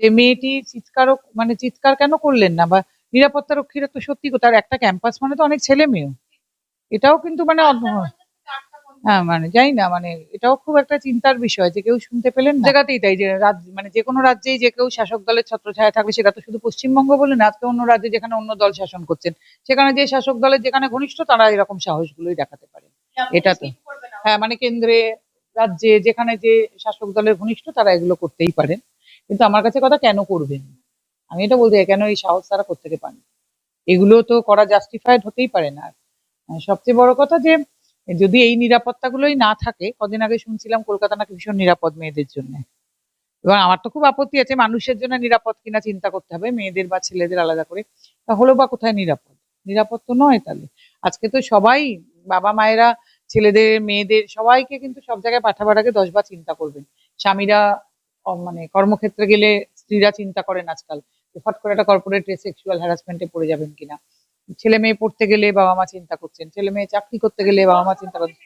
যে মেয়েটি চিৎকারও মানে চিৎকার কেন করলেন না? বা নিরাপত্তা রক্ষীরা তো সত্যি কথা আর একটা ক্যাম্পাস মানে তো অনেক ছেলে মেয়েও। এটাও কিন্তু মানে অদ্ভুত হ্যাঁ মানে জানি না মানে এটাও খুব একটা চিন্তার বিষয় যে কেউ শুনতে পেলেন। জায়গাতেই তাই যে মানে যে কোনো রাজ্যেই যে কেউ শাসক দলের ছত্রছায়া থাকবে সেটা তো শুধু পশ্চিমবঙ্গ বলে না আজকে অন্য রাজ্যে যেখানে অন্য দল শাসন করছেন সেখানে যে শাসক দলের যেখানে ঘনিষ্ঠ তারা এরকম সাহসগুলোই দেখাতে পারে। এটা তো। হ্যাঁ মানে কেন্দ্রে রাজ্যে যেখানে যে শাসক দলের ঘনিষ্ঠ তারা এগুলো করতেই পারেন। কিন্তু আমার কাছে কথা কেন করবেন আমি এটা বলতে কেন এই সাহস তারা করতে পান? এগুলো তো করা জাস্টিফাইড হতেই পারে না। সবচেয়ে বড় কথা যে, যদি এই নিরাপত্তাগুলোই না থাকে, কদিন আগে শুনছিলাম কলকাতা নাকি ভীষণ নিরাপদ মেয়েদের জন্য। এবং আমার তো খুব আপত্তি আছে, মানুষের জন্য নিরাপদ কিনা চিন্তা করতে হবে, মেয়েদের বা ছেলেদের আলাদা করে। তা হলো বা কোথায় নিরাপদ? নিরাপদ তো নয় তাহলে। আজকে তো সবাই, বাবা মায়েরা, ছেলেদের, মেয়েদের, সবাইকে কিন্তু সব জায়গায় পাঠাবার আগে দশ বার চিন্তা করবেন। স্বামীরা মানে কর্মক্ষেত্রে গেলে স্ত্রীরা চিন্তা করেন আজকাল ফট করে একটা কর্পোরেট সেক্সুয়াল হ্যারাসমেন্টে পড়ে যাবেন কিনা। ছেলে মেয়ে পড়তে গেলে বাবা মা চিন্তা করছেন, ছেলে মেয়ে চাকরি করতে গেলে বাবা মা চিন্তা করছেন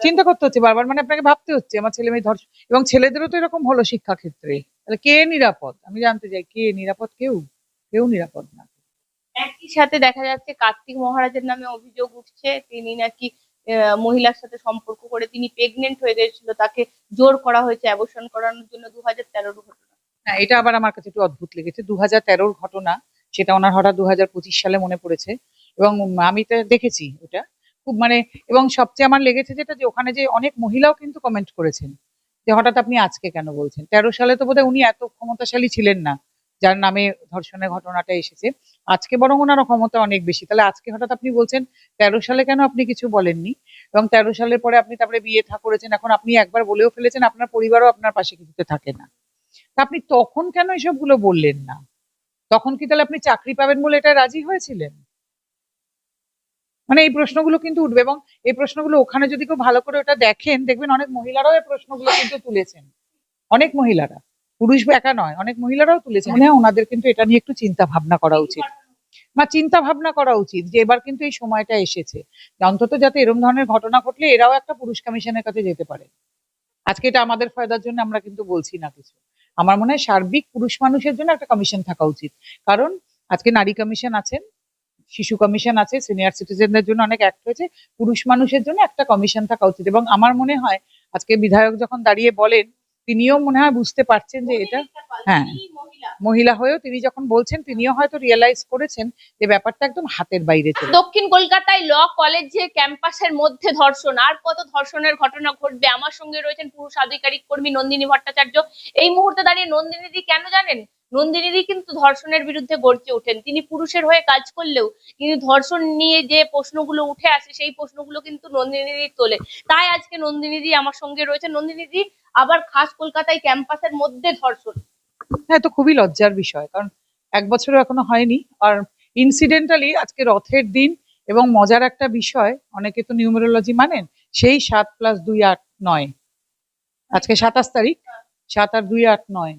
চিন্তা করতে হচ্ছে বারবার মানে আপনাকে ভাবতে হচ্ছে, আমার ছেলে মেয়ে ধর্ষণ এবং ছেলেদেরও তো এরকম হলো শিক্ষা ক্ষেত্রে তাহলে কে নিরাপদ? আমি জানতে চাই, কে নিরাপদ? কেউ? কেউ নিরাপদ না। একই সাথে দেখা যাচ্ছে কার্তিক মহারাজের নামে অভিযোগ উঠছে, তিনি নাকি মহিলার সাথে সম্পর্ক করে তিনি প্রেগনেন্ট হয়ে গিয়েছিল তাকে জোর করা হয়েছে অ্যাবর্শন করানোর জন্য দু হাজার তেরোর ঘটনা। না এটা আবার আমার কাছে একটু অদ্ভুত লেগেছে। দু হাজার তেরোর ঘটনা, সেটা ওনার হঠাৎ দু হাজার পঁচিশ সালে মনে পড়েছে। এবং আমি তো দেখেছি ওটা। খুব মানে এবং সবচেয়ে আমার লেগেছে যেটা যে ওখানে যে অনেক মহিলাও কিন্তু কমেন্ট করেছেন, যে হঠাৎ আপনি আজকে কেন বলছেন? তেরো সালে তো বোধহয় উনি এত ক্ষমতাশালী ছিলেন না, যার নামে ধর্ষণের ঘটনাটা এসেছে। আজকে বরং ওনার ক্ষমতা অনেক বেশি। তাহলে আজকে হঠাৎ আপনি বলছেন, তেরো সালে কেন আপনি কিছু বলেননি? এবং তেরো সালের পরে আপনি তারপরে বিয়ে থা করেছেন, এখন আপনি একবার বলেও ফেলেছেন, আপনার পরিবারও আপনার পাশে কিছুতে থাকে না। তা আপনি তখন কেন এসবগুলো বললেন না? তখন কি তাহলে আপনি চাকরি পাবেন বলে এটা রাজি হয়েছিলেন? মানে এই প্রশ্নগুলো কিন্তু উঠবে এবং এই প্রশ্নগুলো ওখানে যদি কেউ ভালো করে ওটা দেখেন, দেখবেন অনেক মহিলারাও এই প্রশ্নগুলো কিন্তু তুলেছেন। অনেক মহিলারা। পুরুষ একা নয়, অনেক মহিলারাও তুলেছেন। হয়, ওনাদের কিন্তু এটা নিয়ে একটু চিন্তা ভাবনা করা উচিত। বা চিন্তা ভাবনা করা উচিত যে এবার কিন্তু এই সময়টা এসেছে। অন্তত যাতে এরকম ধরনের ঘটনা ঘটলে এরাও একটা পুরুষ কমিশনের কাছে যেতে পারে। আজকে এটা আমাদের ফায়দার জন্য আমরা কিন্তু বলছি না কিছু। আমার মনে হয় সার্বিক পুরুষ মানুষের জন্য একটা কমিশন থাকা উচিত। কারণ আজকে নারী কমিশন আছেন, শিশু কমিশন আছে, সিনিয়র সিটিজেনদের জন্য অনেক অ্যাক্ট হয়েছে পুরুষ মানুষের জন্য একটা কমিশন থাকা উচিত। এবং আমার মনে হয় আজকে বিধায়ক যখন দাঁড়িয়ে বলেন, তিনিও মনে হয় বুঝতে পারছেন যে এটা হ্যাঁ। মহিলা হয়েও তিনি যখন বলছেন, তিনিও হয়তো রিয়েলাইজ করেছেন যে ব্যাপারটা একদম হাতের বাইরে দক্ষিণ কলকাতায় ল কলেজে ক্যাম্পাসের মধ্যে ধর্ষণ। আর কত ধর্ষণের ঘটনা ঘটবে? আমার সঙ্গে রয়েছেন পুরুষ আধিকারিক কর্মী নন্দিনী ভট্টাচার্য। এই মুহূর্তে দাঁড়িয়ে নন্দিনীদি কেন জানেন? নন্দিনীদি কিন্তু ধর্ষণের বিরুদ্ধে গর্জে ওঠেন। তিনি পুরুষের হয়ে কাজ করলেও কিন্তু ধর্ষণ নিয়ে যে প্রশ্নগুলো উঠে আসে, সেই প্রশ্নগুলো কিন্তু নন্দিনীদি তোলে। তাই আজকে নন্দিনীদি আমার সঙ্গে রয়েছে নন্দিনীদি আবার খাস কলকাতায় ক্যাম্পাসের মধ্যে ধর্ষণ। হ্যাঁ তো খুবই লজ্জার বিষয়, কারণ এক বছরও এখনও হয়নি। আর ইনসিডেন্টালি আজকে রথের দিন এবং মজার একটা বিষয়, অনেকে তো নিউমেরোলজি মানেন, সেই সাত প্লাস দুই আট নয়। আজকে সাতাশ তারিখ, সাত আর দুই আট নয়।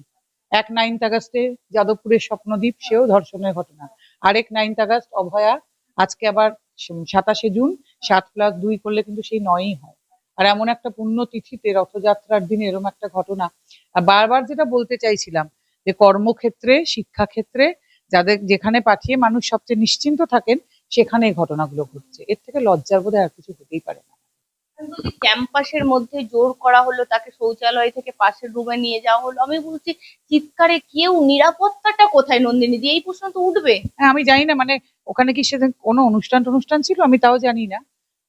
এক নাইনথ আগস্টে যাদবপুরের স্বপ্নদ্বীপ, সেও ধর্ষণের ঘটনা। আরেক নাইনথ আগস্ট, অভয়া, আজকে আবার সাতাশে জুন, সাত প্লাস দুই করলে কিন্তু সেই নয়ই হয়। আর এমন একটা পুণ্য তিথিতে রথযাত্রার দিনে এরকম একটা ঘটনা। বারবার যেটা বলতে চাইছিলাম যে কর্মক্ষেত্রে শিক্ষাক্ষেত্রে যাদের যেখানে পাঠিয়ে মানুষ সবচেয়ে নিশ্চিন্ত থাকেন সেখানে এই ঘটনাগুলো ঘটছে। এর থেকে লজ্জার বোধ আর কিছু হতেই পারে না। ক্যাম্পাসের মধ্যে জোর করা হলো তাকে শৌচালয় থেকে পাশের রুমে নিয়ে যাওয়া হলো আমি বলছি চিৎকারে কেউ নিরাপত্তাটা কোথায় নন্দিনী? দিয়ে এই প্রশ্ন তো উঠবে। হ্যাঁ আমি জানি না মানে ওখানে কি সেদিন কোনো অনুষ্ঠান টনুষ্ঠান ছিল? আমি তাও জানি না।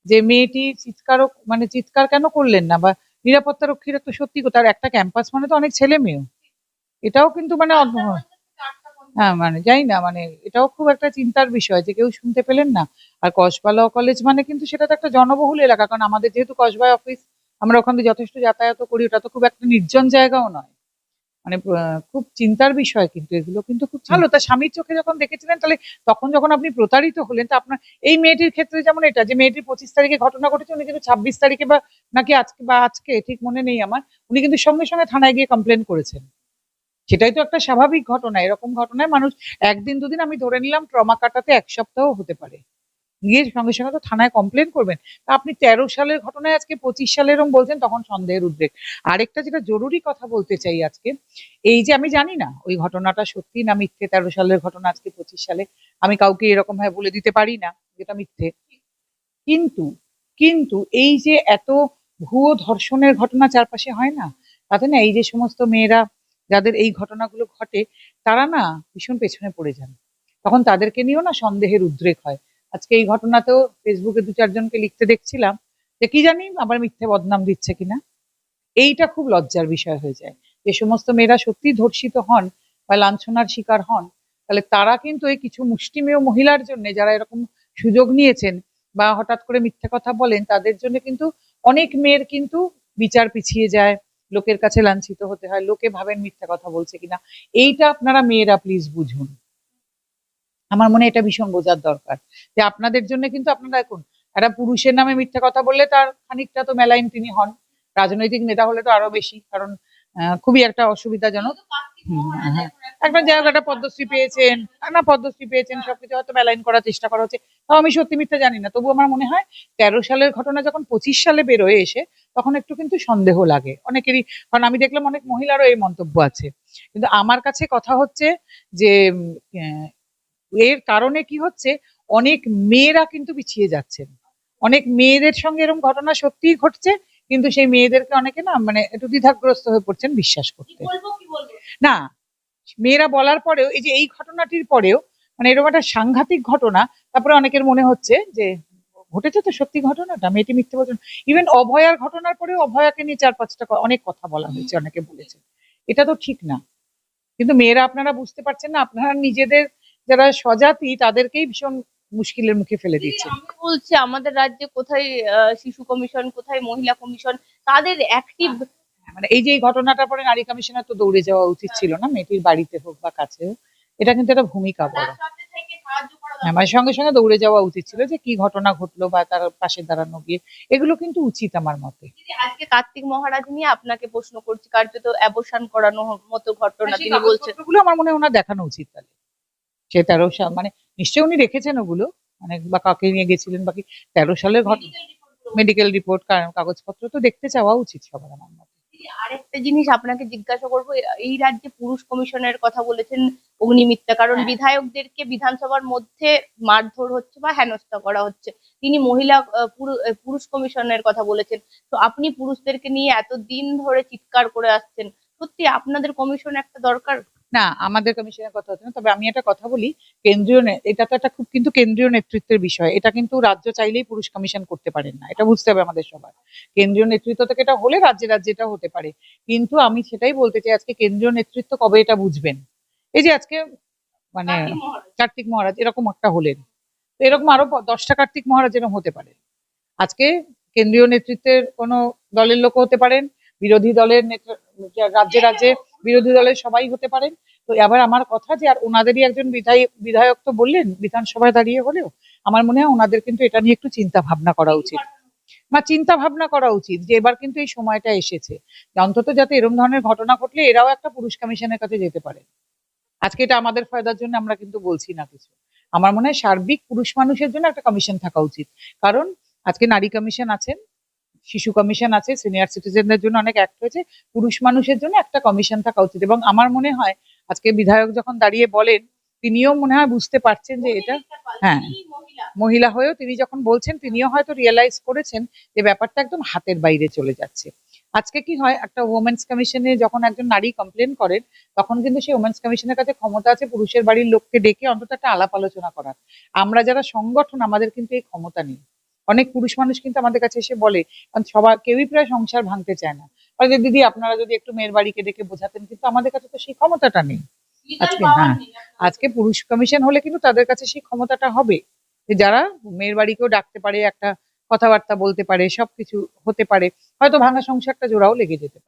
যে মেয়েটি চিৎকারও মানে চিৎকার কেন করলেন না? বা নিরাপত্তা রক্ষীরা তো সত্যি কথা আর একটা ক্যাম্পাস মানে তো অনেক ছেলে মেয়েও এটাও কিন্তু মানে হ্যাঁ মানে জানি না মানে এটাও খুব একটা চিন্তার বিষয় যে কেউ শুনতে পেলেন না। আর কসবা ল কলেজ মানে কিন্তু সেটা তো একটা জনবহুল এলাকা কারণ আমাদের যেহেতু কসবায় অফিস আমরা ওখান থেকে যথেষ্ট যাতায়াত করি ওটা তো খুব একটা নির্জন জায়গাও নয়। মানে খুব চিন্তার বিষয় কিন্তু এগুলো কিন্তু খুব ভালো। তার স্বামীর চোখে যখন দেখেছিলেন তাহলে তখন যখন আপনি প্রতারিত হলেন তা আপনার এই মেয়েটির ক্ষেত্রে যেমন এটা যে মেয়েটির পঁচিশ তারিখে ঘটনা ঘটেছে উনি কিন্তু ছাব্বিশ তারিখে বা নাকি আজকে বা আজকে ঠিক মনে নেই আমার উনি কিন্তু সঙ্গে সঙ্গে থানায় গিয়ে কমপ্লেন করেছেন। সেটাই তো একটা স্বাভাবিক ঘটনা। এরকম ঘটনায় মানুষ একদিন দুদিন আমি ধরে নিলাম ট্রমা কাটাতে এক সপ্তাহ হতে পারে। গিয়ে সঙ্গে সঙ্গে তো থানায় কমপ্লেন করবেন। তা আপনি তেরো সালের ঘটনায় আজকে পঁচিশ সালে এরম বলছেন, তখন সন্দেহের উদ্বেগ আরেকটা যেটা জরুরি কথা বলতে চাই আজকে, এই যে আমি জানি না ওই ঘটনাটা সত্যি না মিথ্যে, তেরো সালের ঘটনা আজকে পঁচিশ সালে, আমি কাউকে এরকম ভাবে বলে দিতে পারি না যেটা মিথ্যে। কিন্তু কিন্তু এই যে এত ভুয়ো ধর্ষণের ঘটনা চারপাশে হয় না, তাতে না এই যে সমস্ত মেয়েরা যাদের এই ঘটনাগুলো ঘটে, তারা না ভীষণ পেছনে পড়ে যান। তখন তাদেরকে নিয়েও না সন্দেহের উদ্রেক হয়। আজকে এই ঘটনাতেও ফেসবুকে দু চারজনকে লিখতে দেখছিলাম যে, কি জানি আবার মিথ্যে বদনাম দিচ্ছে কিনা? এইটা খুব লজ্জার বিষয় হয়ে যায়। যে সমস্ত মেয়েরা সত্যি ধর্ষিত হন বা লাঞ্ছনার শিকার হন, তাহলে তারা কিন্তু এই কিছু মুষ্টিমেয় মহিলার জন্য যারা এরকম সুযোগ নিয়েছেন বা হঠাৎ করে মিথ্যে কথা বলেন, তাদের জন্য কিন্তু অনেক মেয়ের কিন্তু বিচার পিছিয়ে যায়। লোকের কাছে লাঞ্ছিত হতে হয় লোকে ভাবেন মিথ্যা কথা বলছে কিনা। এইটা আপনারা মেয়েরা প্লিজ বুঝুন। আমার মনে এটা ভীষণ বোঝার দরকার। যে আপনাদের জন্য কিন্তু আপনারা এখন একটা পুরুষের নামে মিথ্যা কথা বললে তার খানিকটা তো মেলাইন তিনি হন। রাজনৈতিক নেতা হলে তো আরও বেশি কারণ খুবই একটা অসুবিধাজনক। হুম, হ্যাঁ। একটা পদ্মশ্রী পেয়েছেন না পদ্মশ্রী পেয়েছেন সবকিছু হয়তো মেলাইন করার চেষ্টা করা হচ্ছে। তাও আমি সত্যি মিথ্যা জানি না। তবু আমার মনে হয় তেরো সালের ঘটনা যখন পঁচিশ সালে বেরোয় এসে তখন একটু কিন্তু সন্দেহ লাগে। অনেকেরই কারণ আমি দেখলাম অনেক মহিলারও এই মন্তব্য আছে। কিন্তু আমার কাছে কথা হচ্ছে যে এর কারণে কি হচ্ছে অনেক মেয়েরা কিন্তু পিছিয়ে যাচ্ছেন। অনেক মেয়েদের সঙ্গে এরকম ঘটনা সত্যিই ঘটছে কিন্তু সেই মেয়েদেরকে অনেকে না মানে একটু দ্বিধাগ্রস্ত হয়ে পড়ছেন বিশ্বাস করতে। না মেয়েরা বলার পরেও এই যে এই ঘটনাটির পরেও মানে এরকম একটা সাংঘাতিক ঘটনা তারপরে অনেকের মনে হচ্ছে যে ঘটেছে তো সত্যি ঘটনাটা? মেয়েটি মিথ্যে বলছেন ইভেন অভয়ার ঘটনার পরেও অভয়াকে নিয়ে চার পাঁচটা অনেক কথা বলা হয়েছে অনেকে বলেছে। এটা তো ঠিক না। কিন্তু মেয়েরা আপনারা বুঝতে পারছেন না আপনারা নিজেদের যারা স্বজাতি তাদেরকেই ভীষণ মুশকিলের মুখে ফেলে দিচ্ছে। আমি বলছি আমাদের রাজ্যে কোথায় শিশু কমিশন কোথায় মহিলা কমিশন তাদের অ্যাক্টিভ মানে এই যে এই ঘটনাটার পরে নারী কমিশনার তো দৌড়ে যাওয়া উচিত ছিল না মেয়েটির বাড়িতে হোক বা কাছে হোক। এটা কিন্তু একটা ভূমিকা বড়। হ্যাঁ, মানে সঙ্গে সঙ্গে দৌড়ে যাওয়া উচিত ছিল যে কি ঘটনা ঘটলো বা তার পাশে দাঁড়ানো গিয়ে। এগুলো কিন্তু উচিত আমার মতে। আজকে কার্তিক মহারাজ নিয়ে আপনাকে প্রশ্ন করছি কার্যত অ্যাবসান করানো মতো ঘটনা তিনি বলছেন। ওগুলো আমার মনে হয় ওনার দেখানো উচিত তাহলে। সে তেরো সাল মানে নিশ্চয়ই উনি রেখেছেন ওগুলো মানে বা কাকে নিয়ে গেছিলেন বাকি তেরো সালের ঘটনা মেডিকেল রিপোর্ট কাগজপত্র তো দেখতে চাওয়া উচিত সবার আমার মতে। আরেকটা জিনিস আপনাকে জিজ্ঞাসা করব এই রাজ্যে পুরুষ কমিশনের কথা বলেছেন অগ্নিমিত্রা কারণ হ্যাঁ। বিধায়কদেরকে বিধানসভার মধ্যে মারধর হচ্ছে বা হেনস্থা করা হচ্ছে। তিনি মহিলা পুরুষ কমিশনের কথা বলেছেন। তো আপনি পুরুষদেরকে নিয়ে এত দিন ধরে চিৎকার করে আসছেন সত্যি আপনাদের কমিশন একটা দরকার? না আমাদের কমিশনের কথা হচ্ছে না তবে আমি একটা কথা বলি কেন্দ্রীয় নে- এটা তো একটা খুব কিন্তু কেন্দ্রীয় নেতৃত্বের বিষয় এটা কিন্তু রাজ্য চাইলেই পুরুষ কমিশন করতে পারেন না এটা বুঝতে হবে আমাদের সবার। কেন্দ্রীয় নেতৃত্ব থেকে এটা হলে রাজ্যে রাজ্যে এটা হতে পারে কিন্তু আমি সেটাই বলতে চাই আজকে কেন্দ্রীয় নেতৃত্ব কবে এটা বুঝবেন? এই যে আজকে মানে কার্তিক মহারাজ। এরকম একটা হলেন তো এরকম আরও দশটা কার্তিক মহারাজ এরকম হতে পারে। আজকে কেন্দ্রীয় নেতৃত্বের কোনো দলের লোক হতে পারেন বিরোধী দলের নেতা- রাজ্যে রাজ্যে বিরোধী দলের সবাই হতে পারেন। তো এবার আমার কথা যে, আর ওনাদেরই একজন বিধায়ক বিধায়ক তো বললেন, বিধানসভায় দাঁড়িয়ে হলেও আমার মনে হয় ওনাদের কিন্তু এটা নিয়ে একটু চিন্তা ভাবনা করা উচিত। বা চিন্তা ভাবনা করা উচিত যে, এবার কিন্তু এই সময়টা এসেছে। অন্তত যাতে এরকম ধরনের ঘটনা ঘটলে এরাও একটা পুরুষ কমিশনের কাছে যেতে পারে। আজকে এটা আমাদের ফায়দার জন্য আমরা কিন্তু বলছি না কিছু। আমার মনে হয় সার্বিক পুরুষ মানুষের জন্য একটা কমিশন থাকা উচিত। কারণ আজকে নারী কমিশন আছেন শিশু কমিশন আছে সিনিয়র সিটিজেনদের জন্য অনেক অ্যাক্ট হয়েছে পুরুষ মানুষের জন্য একটা কমিশন থাকা উচিত এবং আমার মনে হয় আজকে বিধায়ক যখন দাঁড়িয়ে বলেন তিনিও মনে হয় বুঝতে পারছেন যে এটা হ্যাঁ। মহিলা। হয়েও তিনি যখন বলছেন তিনিও হয়তো রিয়েলাইজ করেছেন যে ব্যাপারটা একদম হাতের বাইরে চলে যাচ্ছে। আজকে কি হয় একটা ওমেন্স কমিশনে যখন একজন নারী কমপ্লেন করেন তখন কিন্তু সেই ওমেন্স কমিশনের কাছে ক্ষমতা আছে পুরুষের বাড়ির লোককে ডেকে অন্তত একটা আলাপ আলোচনা করার। আমরা যারা সংগঠন আমাদের কিন্তু এই ক্ষমতা নেই। অনেক পুরুষ মানুষ কিন্তু আমাদের কাছে এসে বলে কারণ সবার কেউই প্রায় সংসার ভাঙতে চায় না। যে, দিদি আপনারা যদি একটু মেয়ের বাড়িকে ডেকে বোঝাতেন কিন্তু আমাদের কাছে তো সেই ক্ষমতাটা নেই। আজকে হ্যাঁ আজকে পুরুষ কমিশন হলে কিন্তু তাদের কাছে সেই ক্ষমতাটা হবে। যে যারা মেয়ের বাড়িকেও ডাকতে পারে একটা কথাবার্তা বলতে পারে সবকিছু হতে পারে হয়তো ভাঙা সংসারটা জোড়াও লেগে যেতে পারে।